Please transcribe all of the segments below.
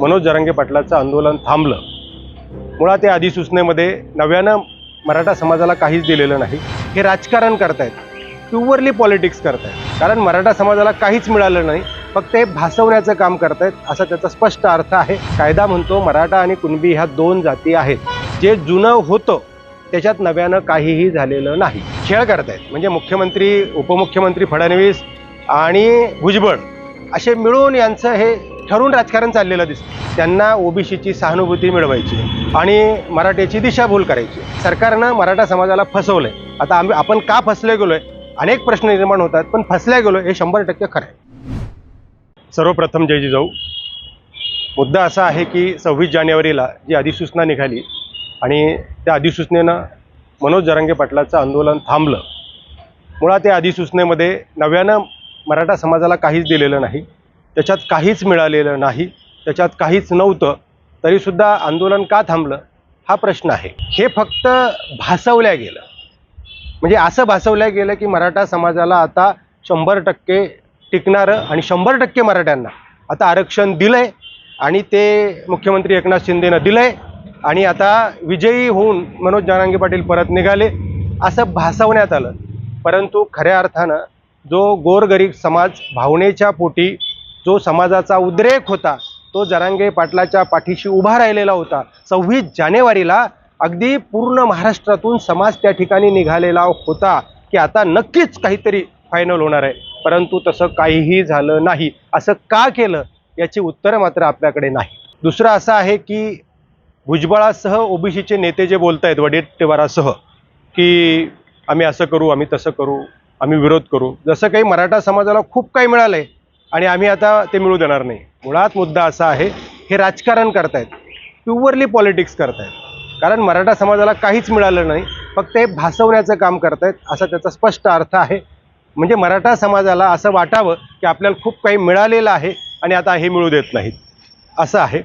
मनोज जरांगे पाटलाचं आंदोलन थांबलं. मुळात या अधिसूचनेमध्ये नव्यानं मराठा समाजाला काहीच दिलेलं नाही. हे राजकारण करतायत. प्युअरली पॉलिटिक्स करतायत. कारण मराठा समाजाला काहीच मिळालं नाही. फक्त हे भासवण्याचं काम करतायत असा त्याचा स्पष्ट अर्थ आहे. कायदा म्हणतो मराठा आणि कुणबी ह्या दोन जाती आहेत. जे जुनं होतं त्याच्यात नव्यानं काहीही झालेलं नाही. खेळ करतायत. म्हणजे मुख्यमंत्री उपमुख्यमंत्री फडणवीस आणि भुजबळ असे मिळून यांचं हे ठरून राजकारण चाललेलं दिसतं. त्यांना ओबीसीची सहानुभूती मिळवायची आणि मराठ्याची दिशाभूल करायची. सरकारनं मराठा समाजाला फसवलंय. आता आम्ही आपण का फसले गेलोय? अनेक प्रश्न निर्माण होतात पण फसल्या गेलो हे शंभर टक्के खरं आहे. सर्वप्रथम जय जिजाऊ मुद्दा असा आहे की सव्वीस जानेवारीला जी अधिसूचना निघाली आणि त्या अधिसूचनेनं मनोज जरांगे पाटलाचं आंदोलन थांबलं. मुळात त्या अधिसूचनेमध्ये नव्यानं मराठा समाजाला काहीच दिलेलं नाही. त्याच्यात काहीच मिळालेलं नाही त्याच्यात काहीच नव्हतं तरीसुद्धा आंदोलन का थांबलं? हा प्रश्न आहे. हे फक्त भासवल्या गेलं. म्हणजे असं भासवल्या गेलं की मराठा समाजाला आता शंभर टक्के टिकणारं आणि शंभर टक्के मराठ्यांना आता आरक्षण दिलंय आणि ते मुख्यमंत्री एकनाथ शिंदेनं दिलंय आणि आता विजयी होऊन मनोज जरांगे पाटील परत निघाले असं भासवण्यात आलं. परंतु खऱ्या अर्थानं जो गोरगरीब समाज भावनेच्या पोटी जो समाजाचा उद्रेक होता तो जरांगे पाटलाच्या पाठीशी उभा राहिलेला होता. सव्वीस जानेवारीला अगदी पूर्ण महाराष्ट्रातून समाज त्या ठिकाणी निघालेला होता की आता नक्कीच काहीतरी फायनल होणार आहे. परंतु तसं काहीही झालं नाही. असं का केलं? याची उत्तरं मात्र आपल्याकडे नाही. दुसरं असं आहे की भुजबळासह ओबीसीचे नेते जे बोलत आहेत वडेट्टेवारासह की आम्ही असं करू आम्ही तसं करू आम्ही विरोध करू. जसं काही मराठा समाजाला खूप काही मिळालं आहे आणि आम्ही आता ते मिळू देणार नाही. मुळात मुद्दा असा आहे हे राजकारण करतायत प्युअरली पॉलिटिक्स करतायत. कारण मराठा समाजाला काहीच मिळालं नाही फक्त हे भासवण्याचं काम करतायत असा त्याचा स्पष्ट अर्थ आहे. म्हणजे मराठा समाजाला असं वाटावं की आपल्याला खूप काही मिळालेलं आहे आणि आता हे मिळू देत नाहीत. असं आहे.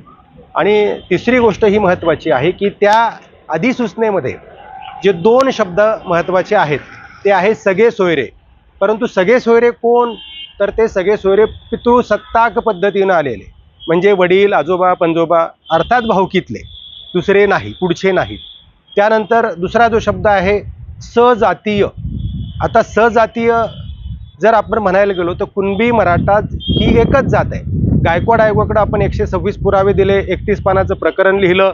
आणि तिसरी गोष्ट ही महत्त्वाची आहे की त्या अधिसूचनेमध्ये जे दोन शब्द महत्त्वाचे आहेत ते आहे सगळे सोयरे. परंतु सगळे सोयरे कोण? तर ते सगळे सोयरे पितृसत्ताक पद्धतीनं आलेले. म्हणजे वडील आजोबा पंजोबा अर्थात भाऊकीतले. दुसरे नाही पुढचे नाहीत. त्यानंतर दुसरा जो शब्द आहे सजातीय. आता सजातीय जर आपण म्हणायला गेलो तर कुणबी मराठा ही एकच जात आहे. गायकवाड आयोगाकडं आपण एकशे सव्वीस पुरावे दिले एकतीस पानाचं प्रकरण लिहिलं.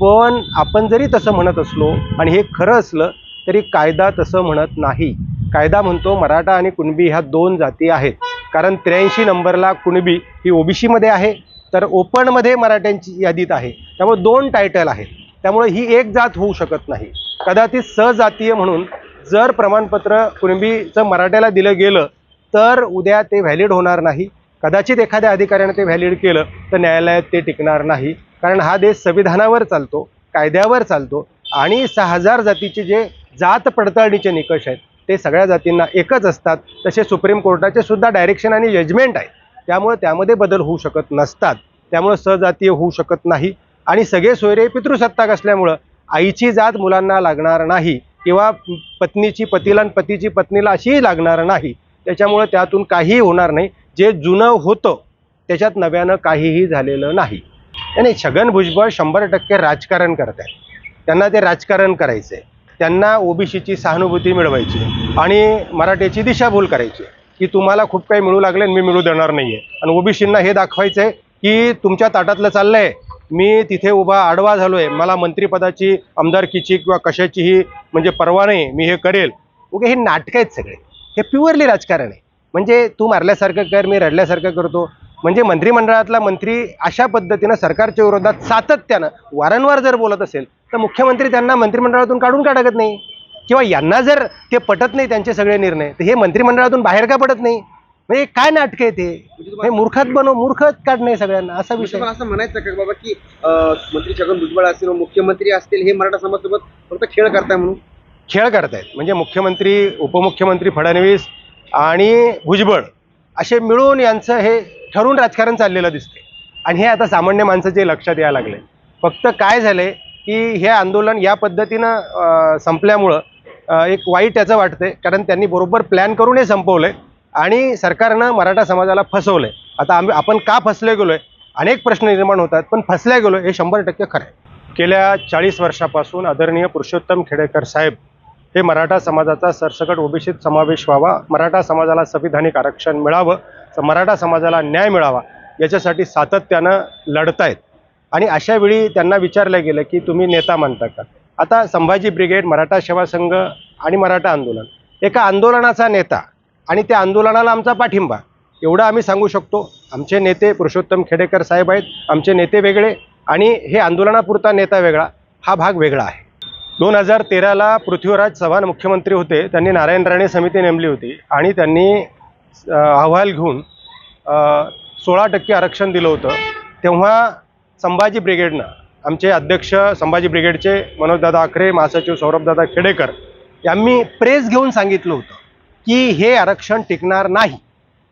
पण आपण जरी तसं म्हणत असलो आणि हे खरं असलं तरी कायदा तसं म्हणत नाही. कायदा म्हणतो मराठा आणि कुणबी ह्या दोन जाती आहेत. कारण त्र्याऐंशी नंबरला कुणबी ही ओबीसीमध्ये आहे तर ओपनमध्ये मराठ्यांची यादीत आहे. त्यामुळे दोन टायटल आहेत. त्यामुळे ही एक जात होऊ शकत नाही. कदाचित सजातीय म्हणून जर प्रमाणपत्र कुणबीचं मराठ्याला दिलं गेलं तर उद्या ते व्हॅलिड होणार नाही. कदाचित एखाद्या अधिकाऱ्याने ते व्हॅलिड केलं तर न्यायालयात ते टिकणार नाही. कारण हा देश संविधानावर चालतो कायद्यावर चालतो. आणि सहा हजार जातीचे जे जात पडताळणीचे निकष आहेत ते सगळ्या जातींना एकच असतात. तसे सुप्रीम कोर्टाचे सुद्धा डायरेक्शन आणि जजमेंट आहे. त्यामुळे त्यामध्ये बदल होऊ शकत नसतात. त्यामुळे सजातीय होऊ शकत नाही. आणि सगळे सोयरे पितृसत्ताक असल्यामुळं आईची जात मुलांना लागणार नाही किंवा पत्नीची पतीला आणि पतीची पत्नीला अशीही लागणार नाही. त्याच्यामुळं त्यातून काहीही होणार नाही. जे जुनं होतं त्याच्यात नव्यानं काहीही झालेलं नाही. आणि छगन भुजबळ शंभर टक्के राजकारण करत आहेत त्यांना ते राजकारण करायचं आहे त्यांना ओबीसीची सहानुभूती मिळवायची आणि मराठ्याची दिशाभूल करायची. की तुम्हाला खूप काही मिळू लागले आणि मी मिळू देणार नाही आहे आणि ओबीसींना हे दाखवायचं आहे की तुमच्या ताटातलं चाललं आहे मी तिथे उभा आडवा झालो आहे मला मंत्रिपदाची आमदारकीची किंवा कशाचीही म्हणजे परवा नाही. मी हे करेल. ओके हे नाटकं आहेत सगळे. हे प्युअरली राजकारण आहे. म्हणजे तू मारल्यासारखं कर मी रडल्यासारखं करतो. म्हणजे मंत्रिमंडळातला मंत्री अशा पद्धतीनं सरकारच्या विरोधात सातत्यानं वारंवार जर बोलत असेल तर मुख्यमंत्री त्यांना मंत्रिमंडळातून काढून का टाकत नाही? किंवा यांना जर ते पटत नाही त्यांचे सगळे निर्णय तर हे मंत्रिमंडळातून बाहेर का पडत नाही? म्हणजे काय नाटक आहे ते? हे मूर्खात बनव मूर्खच काढणे सगळ्यांना असा विषय. असं म्हणायचं का बाबा की मंत्री छगन भुजबळ असतील मुख्यमंत्री असतील हे मराठा समाजासोबत फक्त खेळ करताय म्हणून? खेळ करतायत. म्हणजे मुख्यमंत्री उपमुख्यमंत्री फडणवीस आणि भुजबळ असे मिळून यांचं हे ठरून राजकारण चाललेलं दिसते आणि हे आता सामान्य माणसाचे लक्षात यायला लागले फक्त काय झालंय? की हे आंदोलन या पद्धतीनं संपल्यामुळं एक वाईट याचं वाटते कारण त्यांनी बरोबर प्लॅन करून हे संपवलं आणि सरकारनं मराठा समाजाला फसवलं आता आम्ही आपण का फसले गेलोय? अनेक प्रश्न निर्माण होतात पण फसल्या गेलो हे शंभर टक्के खरं आहे. गेल्या चाळीस वर्षापासून आदरणीय पुरुषोत्तम खेडेकर साहेब हे मराठा समाजाचा सरसकट ओबीसीत समावेश व्हावा मराठा समाजाला संविधानिक आरक्षण मिळावं मराठा समाजाला न्याय मिळावा याच्यासाठी सातत्यानं लढतायत. आणि अशा वेळी त्यांना विचारलं गेलं की तुम्ही नेता मानता का? आता संभाजी ब्रिगेड मराठा सेवा संघ आणि मराठा आंदोलन एका आंदोलनाचा नेता आणि त्या आंदोलनाला आमचा पाठिंबा. एवढं आम्ही सांगू शकतो. आमचे नेते पुरुषोत्तम खेडेकर साहेब आहेत आमचे नेते वेगळे आणि हे आंदोलनापुरता नेता वेगळा हा भाग वेगळा आहे. दोन हजार तेराला पृथ्वीराज चव्हाण मुख्यमंत्री होते त्यांनी नारायण राणे समिती नेमली होती आणि त्यांनी अहवाल घेऊन सोळा टक्के आरक्षण दिलं होतं. तेव्हा संभाजी ब्रिगेडनं आमचे अध्यक्ष संभाजी ब्रिगेडचे मनोजदादा आखरे महासचिव सौरभदादा खेडेकर यांनी प्रेस घेऊन सांगितलं होतं की हे आरक्षण टिकणार नाही.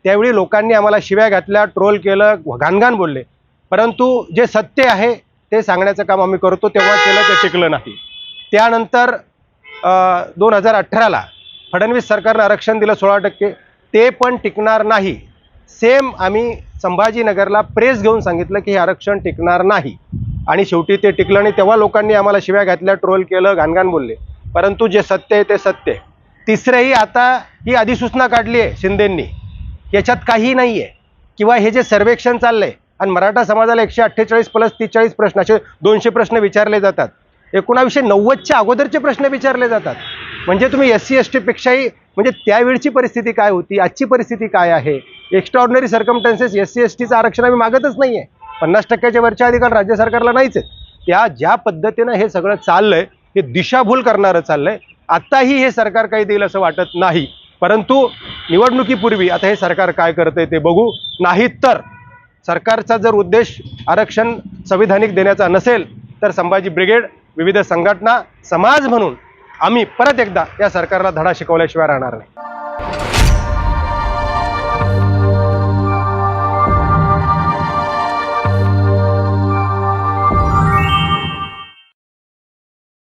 त्यावेळी लोकांनी आम्हाला शिव्या घातल्या ट्रोल केलं घाणघाण बोलले. परंतु जे सत्य आहे ते सांगण्याचं काम आम्ही करतो तेव्हा केलं ते टिकलं नाही. त्यानंतर दोन हजार अठराला फडणवीस सरकारनं आरक्षण दिलं सोळा टक्के ते पण टिकणार नाही. सेम आम्ही संभाजीनगरला प्रेस घेऊन सांगितलं की हे आरक्षण टिकणार नाही. आणि शेवटी ते टिकलं आणि तेव्हा लोकांनी आम्हाला शिव्या घातल्या ट्रोल केलं घाणघाण बोलले. परंतु जे सत्य आहे ते सत्य आहे. तिसरंही आता ही अधिसूचना काढली आहे शिंदेंनी. याच्यात काही नाही आहे. किंवा हे जे सर्वेक्षण चाललंय आणि मराठा समाजाला एकशे अठ्ठेचाळीस प्लस तीस प्रश्न असे दोनशे प्रश्न विचारले जातात. एकोणावीसशे नव्वदच्या अगोदरचे प्रश्न विचारले जातात. म्हणजे तुम्ही एस सी एस टीपेक्षाही म्हणजे त्यावेळची परिस्थिती काय होती? आजची परिस्थिती काय आहे? Extra ordinary S C S टीचं आरक्षण आम्ही मागतच नाही आहे पन्नास टक्क्याच्या वरच्या अधिकार राज्य सरकारला नाहीच आहेत. त्या ज्या पद्धतीनं हे सगळं चाललंय हे दिशाभूल करणारं चाललंय आत्ताही हे सरकार काही देईल असं वाटत नाही. परंतु निवडणुकीपूर्वी आता हे सरकार काय करतंय ते बघू. नाही तर सरकारचा जर उद्देश आरक्षण संविधानिक देण्याचा नसेल तर संभाजी ब्रिगेड विविध संघटना समाज म्हणून आम्ही परत एकदा या सरकारला धडा शिकवल्याशिवाय राहणार नाही.